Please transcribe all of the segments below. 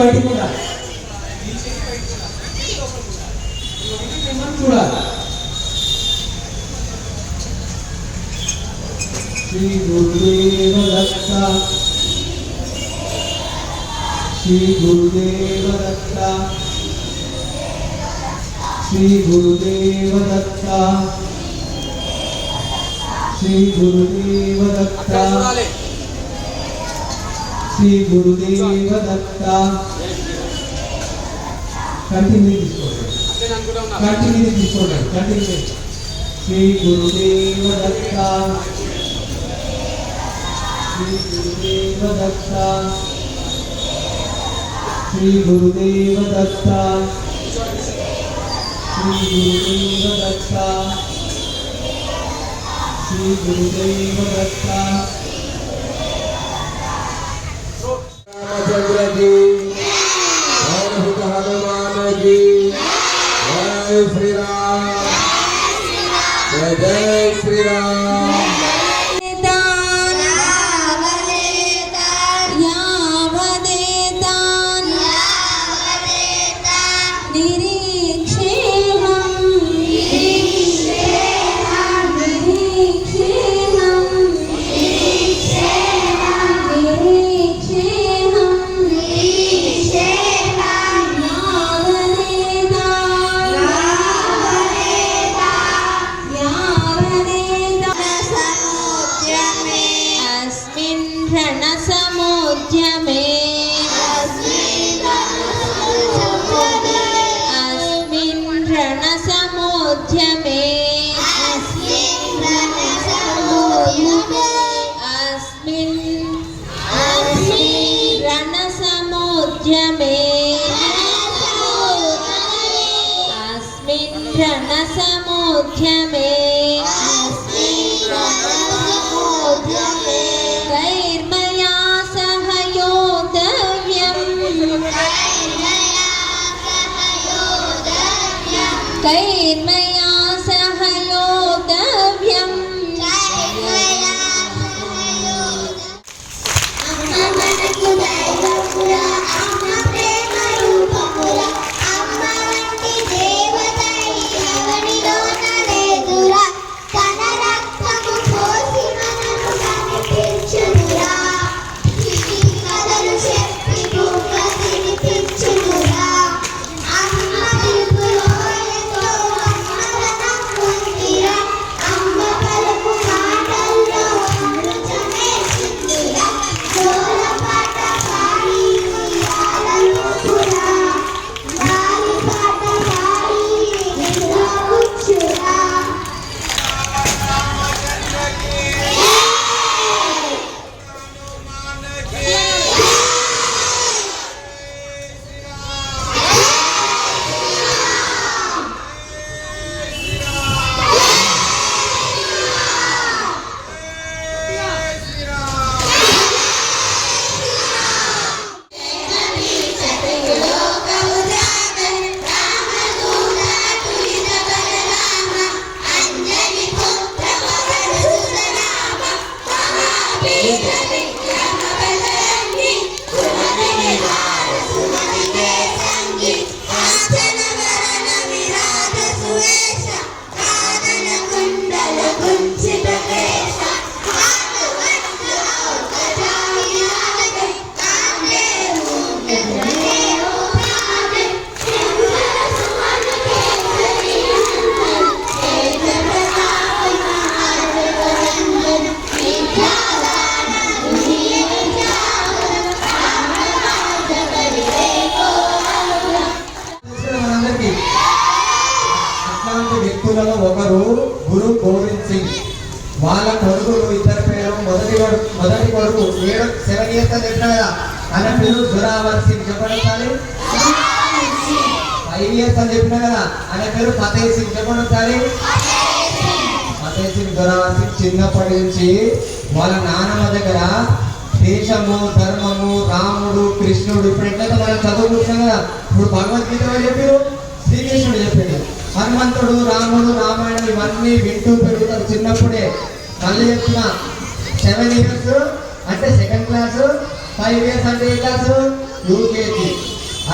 బయటకు ఉండాలి ఈ చెయ్యి బయటకు ఉండాలి. ఇది లోపలికి ఉండాలి. ఇది మిమ్మల్ని చూడాలి శ్రీ గురుదేవ దత్త శ్రీ గురుదేవ దత్త శ్రీ గురుదేవ దత్త శ్రీ గురుదేవ దత్త శ్రీ గురుదేవ దత్త కంటిన్యూ తీసుకోవడం కంటిన్యూ తీసుకోవడం కంటిన్యూ శ్రీ గురుదేవ దత్త శ్రీ గురుదేవ దత్త శ్రీ గురుదేవ దత్త శ్రీ గురుదేవ దత్త శ్రీ గురుదేవ దత్త రామచంద్రజీ. ¿Quién గురు గోవింద్ సింగ్. వాళ్ళ కొడుకులు ఇద్దరు పేరు మొదటి మొదటి కొడుకు ఏడు సెవెన్ ఇయర్స్ అని చెప్పిన కదా ఆయన పేరు జురావర్ సింగ్. చెప్పండి ఒకసారి. ఫైవ్ ఇయర్స్ అని చెప్పిన కదా ఆయన పేరు ఫతేహ్ సింగ్. చెప్పండి ఒకసారి. ఫతేహ్ సింగ్ జురావర్ సింగ్ చిన్నప్పటి నుంచి వాళ్ళ నానమ్మ దగ్గర దేశము ధర్మము రాముడు కృష్ణుడు ఇప్పుడు ఎట్లయితే మనం చదువుకుంటున్నాం కదా ఇప్పుడు భగవద్గీత చెప్పారు? శ్రీకృష్ణుడు చెప్పాడు. హనుమంతుడు రాముడు రామాయణం ఇవన్నీ వింటూ పెరుగుతారు. చిన్నప్పుడే మళ్ళీ చెప్తున్నా సెవెన్ ఇయర్స్ అంటే సెకండ్ క్లాస్ ఫైవ్ ఇయర్స్ అంటే ఏ క్లాసు యూకేజీ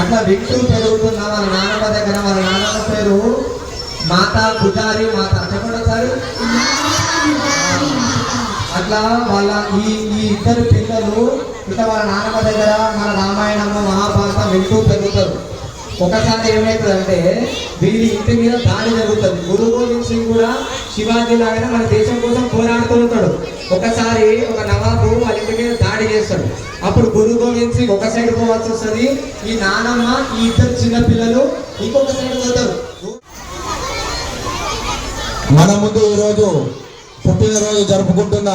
అట్లా వింటూ పెరుగుతున్న. వాళ్ళ నాన్నమ్మ దగ్గర వాళ్ళ నాన్నమ్మ పేరు మాతా గుజారి మాత. చెప్పండి ఒకసారి. అట్లా వాళ్ళ ఈ ఈ ఇద్దరు పిల్లలు ఇట్లా వాళ్ళ నాన్నమ్మ దగ్గర మన రామాయణము మహాభారతం వింటూ పెరుగుతారు. ఒకసారి ఏమవుతుందంటే వీరి ఇంటి మీద దాడి జరుగుతుంది. గురు గోవింద్ సింగ్ కూడా శివాజీ లాగానే మన దేశం కోసం పోరాడుతూ ఉంటాడు. ఒకసారి ఒక నవాబు వాళ్ళ ఇంటి మీద దాడి చేస్తాడు. అప్పుడు గురు గోవింద్ సింగ్ ఒక సైడ్ పోవాల్సి వస్తుంది. ఈ నానమ్మ ఈ ఇద్దరు చిన్న పిల్లలు ఇంకొక సైడ్ పోతారు. మన ముందు ఈరోజు పుట్టినరోజు జరుపుకుంటున్న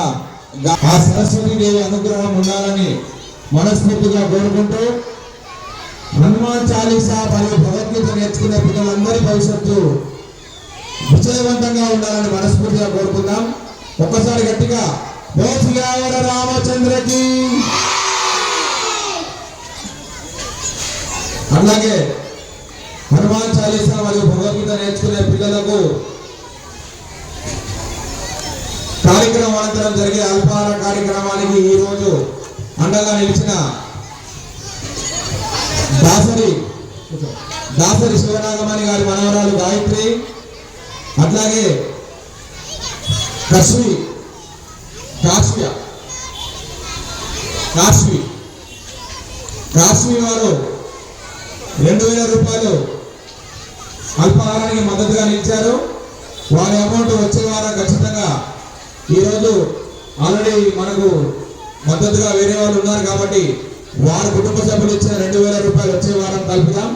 ఆ సరస్వతి దేవి అనుగ్రహం ఉండాలని మనస్ఫూర్తిగా కోరుకుంటూ హనుమాన్ చాలీసా మరియు భగవద్గీత నేర్చుకునే పిల్లలందరి భవిష్యత్తు విజయవంతంగా ఉండాలని మనస్ఫూర్తిగా కోరుకుందాం. ఒక్కసారి గట్టిగా బోసిగావర రామచంద్రకి. అలాగే హనుమాన్ చాలీసా మరియు భగవద్గీత నేర్చుకునే పిల్లలకు కార్యక్రమం అనంతరం జరిగే అల్పాహార కార్యక్రమానికి ఈ రోజు అండగా నిలిచిన దాసరి దాసరి శివనాగమణి గారి మనవరాలు గాయత్రి అట్లాగే కశ్వి కాశ్వ్య కాశ్వి కాశ్వి వారు రెండు వేల రూపాయలు అల్పాహారానికి మద్దతుగా నిలిచారు. వారి అమౌంట్ వచ్చే వారం ఖచ్చితంగా ఈరోజు ఆల్రెడీ మనకు మద్దతుగా వేరే వాళ్ళు ఉన్నారు కాబట్టి వారి కుటుంబ సభ్యులు ఇచ్చిన రెండు వేల రూపాయలు వచ్చే వారం కలుపుదాం.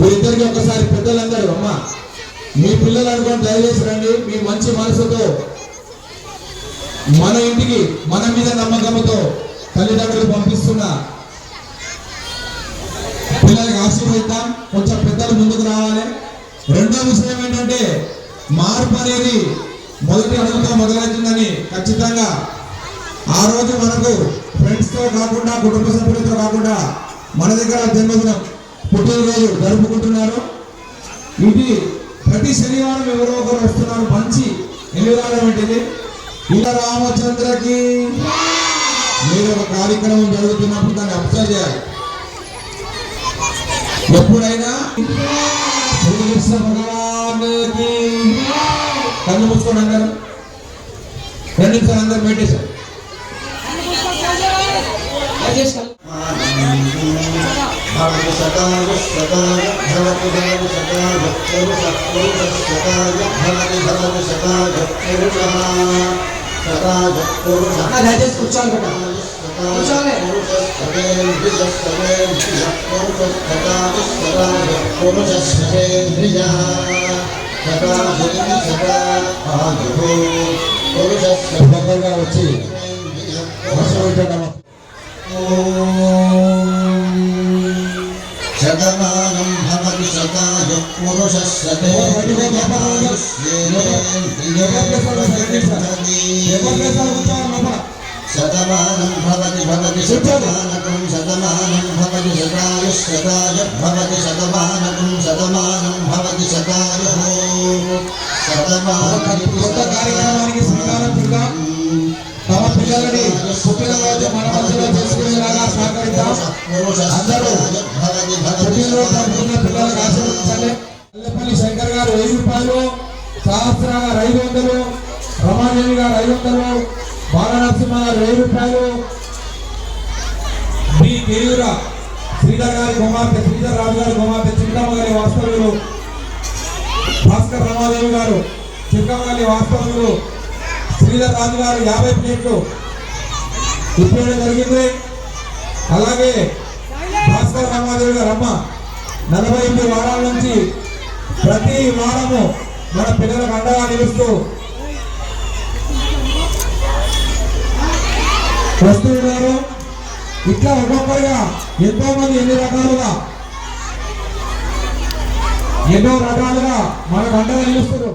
వీరిద్దరికి ఒకసారి పెద్దలందరూ అమ్మ మీ పిల్లలు అనుకోని దయచేసి రండి. మీ మంచి మనసుతో మన ఇంటికి మన మీద నమ్మకంతో తల్లిదండ్రులు పంపిస్తున్న పిల్లలకి ఆశీర్వదిద్దాం. కొంచెం పెద్దలు ముందుకు రావాలి. రెండో విషయం ఏంటంటే మార్పు అనేది మొదటి అడుగుతో మొదలవుతుందని ఖచ్చితంగా ఆ రోజు మనకు ఫ్రెండ్స్తో కాకుండా కుటుంబ సభ్యులతో కాకుండా మన దగ్గర జన్మదినం పుట్టినరోజు జరుపుకుంటున్నారు. ఇది ప్రతి శనివారం ఎవరో ఒకరు వస్తున్నారు. మంచి ఎన్విరాన్మెంట్ ఇది ఇలా రామచంద్రకి మీరు ఒక కార్యక్రమం జరుగుతున్నప్పుడు దాన్ని అబ్జర్వ్ చేయాలి. ఎప్పుడైనా శ్రీకృష్ణ భగవానికి కళ్ళు మూసుకోండి అందరు. రెండు నిమిషాలు అందరు పెట్టేశారు దయచేసి కూర్చోండి బిడ్డ. కూర్చోండి. దగ్గరగా వచ్చి ఆశీర్వదించండి శతమానం భవతి శతాయ పురుష శతమానం భవతి భవతి శతమానకం శతమానం భవతి శతాయు శతాయ భవతి శతమానకం శతమానం భవతి శతాయు శతమానం శ్రీకారం చుడదాం తమ పిల్లలని పుట్టినరోజు మన మధ్యలో చేసుకునేలాగా సహకరిద్దాం. అందరూ పుట్టినరోజు జరుపుకున్న పిల్లలకు ఆశీర్వదించాలి అల్లపల్లి శంకర్ గారు వెయ్యి రూపాయలు సహస్ర గారు ఐదు వందలు రమాదేవి గారు ఐదు వందలు బాలనరసింహ గారు వెయ్యి రూపాయలు. బి కేయూర శ్రీధర్ గారి కుమార్తె శ్రీధర్ రాజు గారి కుమార్తె చింతమ్మ గారి వాస్తవ్యులు భాస్కర్ రమాదేవి గారు చిక్కమ్మ గారి వాస్తవ్యులు శ్రీధర్ రాజు గారు యాభై ప్లేట్లు ఇప్పేయడం జరిగింది. అలాగే భాస్కర్ రామాదేవి గారు అమ్మ నలభై ఎనిమిది వారాల నుంచి ప్రతి వారము మన పిల్లలకు అండగా నిలుస్తూ వస్తున్నారు ఇట్లా ఒక్కొక్కరుగా ఎంతో మంది ఎన్ని రకాలుగా ఎన్నో రకాలుగా మనకు అండగా నిలుస్తున్నారు.